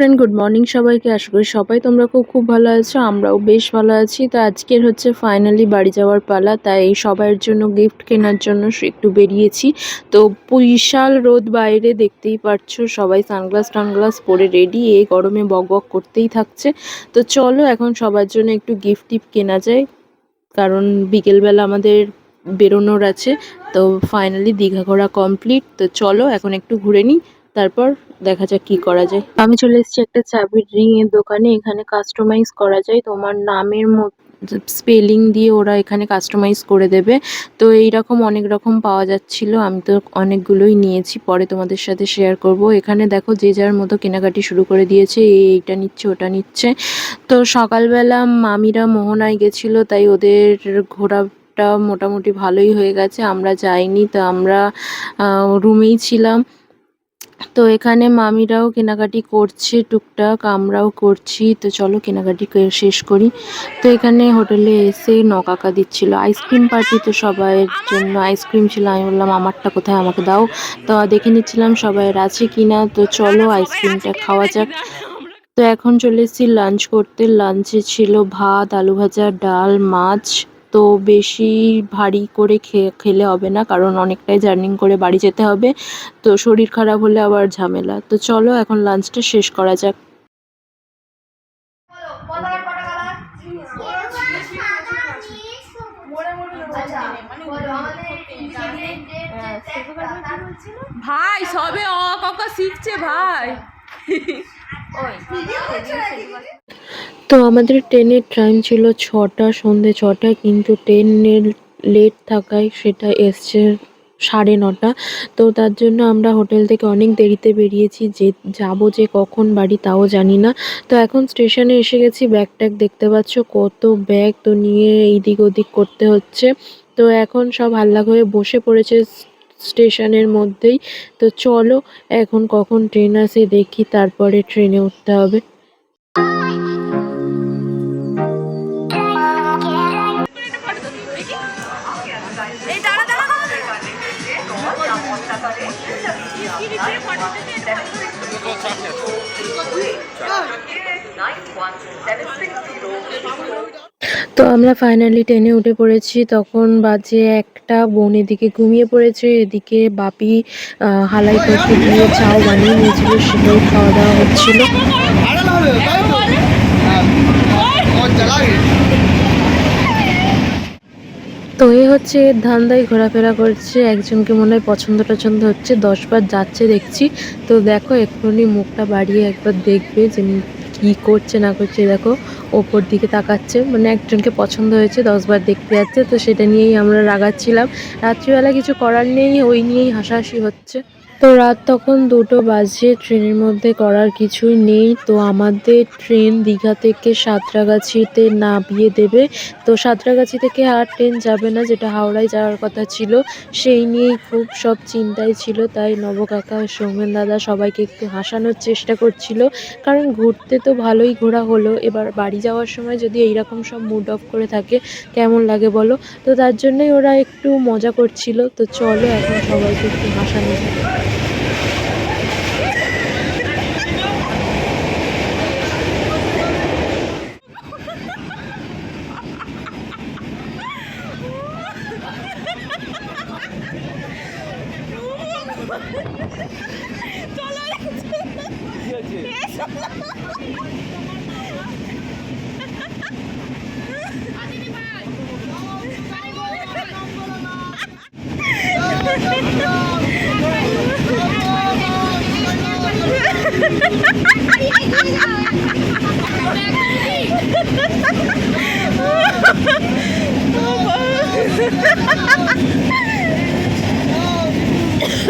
Friend good morning সবাইকে। আশা করি সবাই তোমরা খুব খুব ভালো আছো, আমরাও বেশ ভালো আছি। তো আজকের হচ্ছে ফাইনালি বাড়ি যাওয়ার পালা, তাই সবার জন্য গিফট কেনার জন্য একটু বেরিয়েছি। তো বিশাল রোদ বাইরে, দেখতেই পারছ সবাই সানগ্লাস টানগ্লাস পরে রেডি এই গরমে বক বক করতেই থাকছে। তো চলো এখন সবার জন্য একটু গিফট টিপ কেনা যায়, কারণ বিকেলবেলা আমাদের বেরোনোর আছে। তো ফাইনালি দীঘা ঘোরা কমপ্লিট তো চলো এখন একটু ঘুরে নিই, তারপর দেখা যাক কি করা যায়। আমি চলে এসেছি একটা চাবির রিং এর দোকানে, এখানে কাস্টমাইজ করা যায়। তোমার নামের স্পেলিং দিয়ে ওরা এখানে কাস্টমাইজ করে দেবে। তো এইরকম অনেক রকম পাওয়া যাচ্ছিল, আমি তো অনেকগুলোই নিয়েছি। পরে তোমাদের সাথে শেয়ার করব। এখানে দেখো যে যার মতো কেনাকাটি শুরু করে দিয়েছে এই এইটা নিচ্ছে, ওটা নিচ্ছে। তো সকালবেলা মামিরা মোহনায় গেছিল, তাই ওদের ঘোরাটা মোটামুটি ভালোই হয়ে গেছে। আমরা যাইনি, তো আমরা রুমেই ছিলাম। তো এখানে মামিরাও কেনাকাটি করছে, টুকটাক, আমরাও করছি। তো চলো কেনাকাটি শেষ করি। তো এখানে হোটেলে এসে নকাকা দিচ্ছিল। আইসক্রিম পার্টি তো সবাইয়ের জন্য আইসক্রিম ছিল। আমি বললাম, আমারটা কোথায়? আমাকে দাও। তো দেখে নিচ্ছিলাম সবাইয়ের আছে কিনা। তো চলো আইসক্রিমটা খাওয়া যাক। তো এখন চলে এসেছি লাঞ্চ করতে। লাঞ্চে ছিল ভাত, আলু ভাজা, ডাল, মাছ তো বেশি ভারী করে খেলে হবে না কারণ অনেকটাই জার্নিং করে বাড়ি যেতে হবে। তো শরীর খারাপ হলে আবার ঝামেলা। তো চলো এখন লাঞ্চটা শেষ করা যাক। ভাই সবে অ শিখছে ভাই। তো আমাদের ট্রেনের টাইম ছিল ছটা, সন্ধে ছটা, কিন্তু ট্রেনের লেট থাকায় সেটা এসছে সাড়ে নটা। তো তার জন্য আমরা হোটেল থেকে অনেক দেরিতে বেরিয়েছি, যে যাব যে কখন বাড়ি তাও জানি না। তো এখন স্টেশনে এসে গেছি ব্যাগ ট্যাগ দেখতে পাচ্ছ, কত ব্যাগ তো নিয়ে এইদিক ওদিক করতে হচ্ছে। তো এখন সব হাল্লা হয়ে বসে পড়েছে স্টেশনের মধ্যেই। তো চলো, এখন কখন ট্রেন আসে দেখি, তারপরে ট্রেনে উঠতে হবে। তো আমরা ফাইনালি ট্রেনে উঠে পড়েছি। তখন বাজে একটা, বোন এদিকে ঘুমিয়ে পড়েছে, এদিকে বাপি হালাই করতে দিয়ে চাও বানিয়ে নিয়েছিল সেটাই খাওয়া দাওয়া হচ্ছিল। তো এ হচ্ছে ধান্দায় ঘোরাফেরা করছে, একজনকে মনে হয় পছন্দ টছন্দ হচ্ছে দশবার যাচ্ছে দেখছি। তো দেখো এক্ষুনি মুখটা বাড়িয়ে একবার দেখবে যে কি করছে, না করছে, দেখো, ওপর দিকে তাকাচ্ছে। মানে একজনকে পছন্দ হয়েছে, দশবার দেখতে যাচ্ছে, তো সেটা নিয়েই আমরা রাগাচ্ছিলাম। রাত্রিবেলা কিছু করার নেই, ওই নিয়েই হাসাহাসি হচ্ছে। তো রাত তখন দুটো বাজে, ট্রেনের মধ্যে করার কিছুই নেই। তো আমাদের ট্রেন দীঘা থেকে সাঁতরাগাছিতে নামিয়ে দেবে। তো সাঁতরাগাছি থেকে আর ট্রেন যাবে না, যেটা হাওড়ায় যাওয়ার কথা ছিল। সেই নিয়েই খুব সব চিন্তায় ছিল। তাই নবকাকা, সৌমেন দাদা সবাইকে একটু হাসানোর চেষ্টা করছিল। কারণ ঘুরতে তো ভালোই ঘোরা হলো। এবার বাড়ি যাওয়ার সময় যদি এইরকম সব মুড অফ করে থাকে, কেমন লাগে বলো? তো তার জন্যই ওরা একটু মজা করছিল। তো চলো এখন সবাইকে একটু হাসানো যায়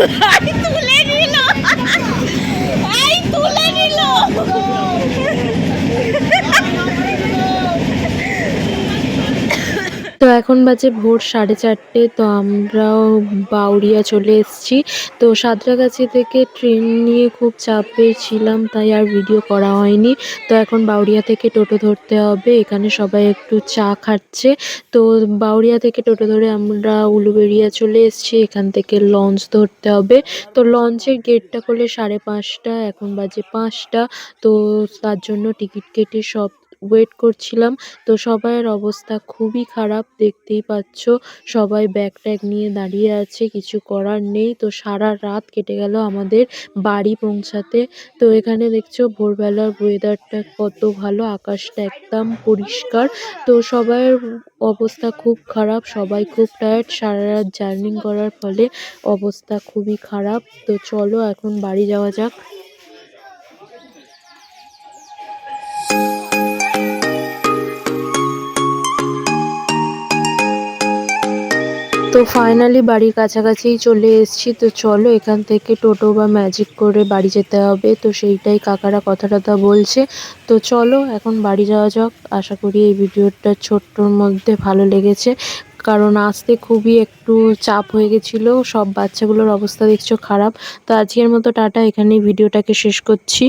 Ay, tulen! এখন বাজে ভোর সাড়ে চারটে, তো আমরাও বাউরিয়া চলে এসেছি। তো সাঁতরাগাছি থেকে ট্রেন নিয়ে খুব চাপে ছিলাম, তাই আর ভিডিও করা হয়নি। তো এখন বাউরিয়া থেকে টোটো ধরতে হবে, এখানে সবাই একটু চা খাচ্ছে। তো বাউরিয়া থেকে টোটো ধরে আমরা উলুবেড়িয়া চলে এসেছি, এখান থেকে লঞ্চ ধরতে হবে। তো লঞ্চের গেটটা করলে সাড়ে পাঁচটা, এখন বাজে পাঁচটা, তো তার জন্য টিকিট কেটে সব ওয়েট করছিলাম। তো সবাইয়ের অবস্থা খুবই খারাপ, দেখতেই পাচ্ছ। সবাই ব্যাগ ট্যাগ নিয়ে দাঁড়িয়ে আছে, কিছু করার নেই। তো সারা রাত কেটে গেল আমাদের বাড়ি পৌঁছাতে। তো এখানে দেখছ ভোরবেলার ওয়েদারটা কত ভালো, আকাশটা একদম পরিষ্কার। তো সবাইয়ের অবস্থা খুব খারাপ, সবাই খুব টায়ার্ড সারা রাত জার্নি করার ফলে অবস্থা খুবই খারাপ। তো চলো এখন বাড়ি যাওয়া যাক। তো ফাইনালি বাড়ির কাছাকাছিই চলে এসেছি। তো চলো এখান থেকে টোটো বা ম্যাজিক করে বাড়ি যেতে হবে। তো সেইটাই কাকারা কথা টথা বলছে। তো চলো এখন বাড়ি যাওয়া যাক। আশা করি এই ভিডিওটা ছোট্টর মধ্যে ভালো লেগেছে। কারণ আসতে খুবই একটু চাপ হয়ে গেছিল। সব বাচ্চাগুলোর অবস্থা দেখছ খারাপ। তো আজকের মতো টাটা। এখানেই ভিডিওটাকে শেষ করছি।